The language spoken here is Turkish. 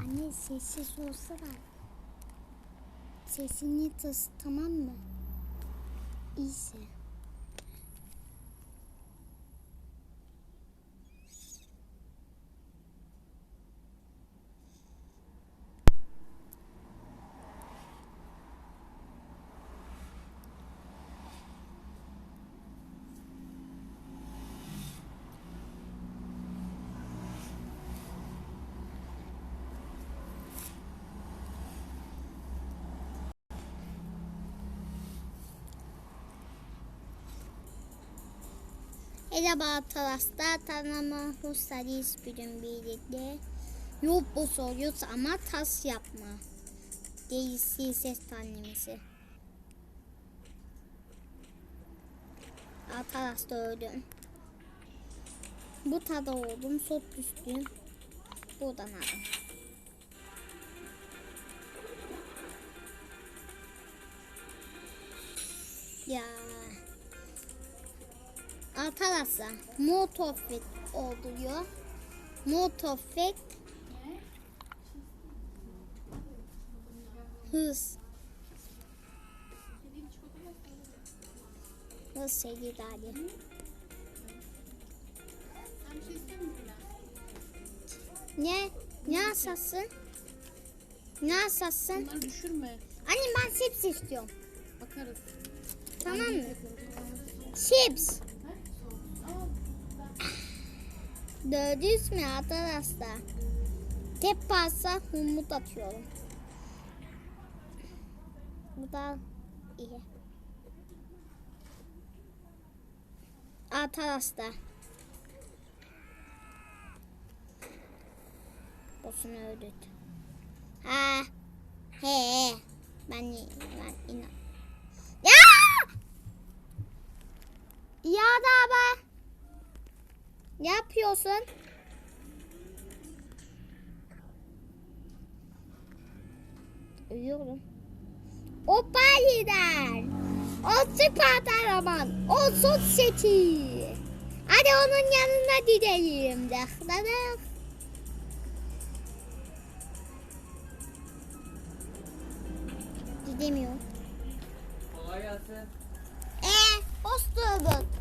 Anne sessiz olsana. Sesini tız tamam mı? İyisi. Merhaba arkadaşlar. Tanıma Husarız bugün birlikte. Yok bu soruyoruz ama tas yapma. Değişik ses tanemizi. Arkadaşlar öldüm. Bu tada oldum. Sot düştüm. Buradan aldım. Ya. Arkadaşlar motofet oluyor. Motofet hız. Hız seri dali. Ne? Ne asasın? Ne asasın? Bunları düşürme. Anne ben chips istiyorum. Bakarız. Tamam mı? Chips. Gördünüz mü arkadaşlar? Tek pasta humut atıyorum. Bu da iyi. Arkadaşlar. Boşuna öldürdü. Ha. He. Ben ben inan. Ya! Ya da ben. Ne yapıyorsun? Uyuyorum. O lider. O süper kahraman. O sosyeti. Hadi onun yanına gidelim. Dak dak. Gidemiyorum. Kolay gelsin. Ee, hoş bulduk.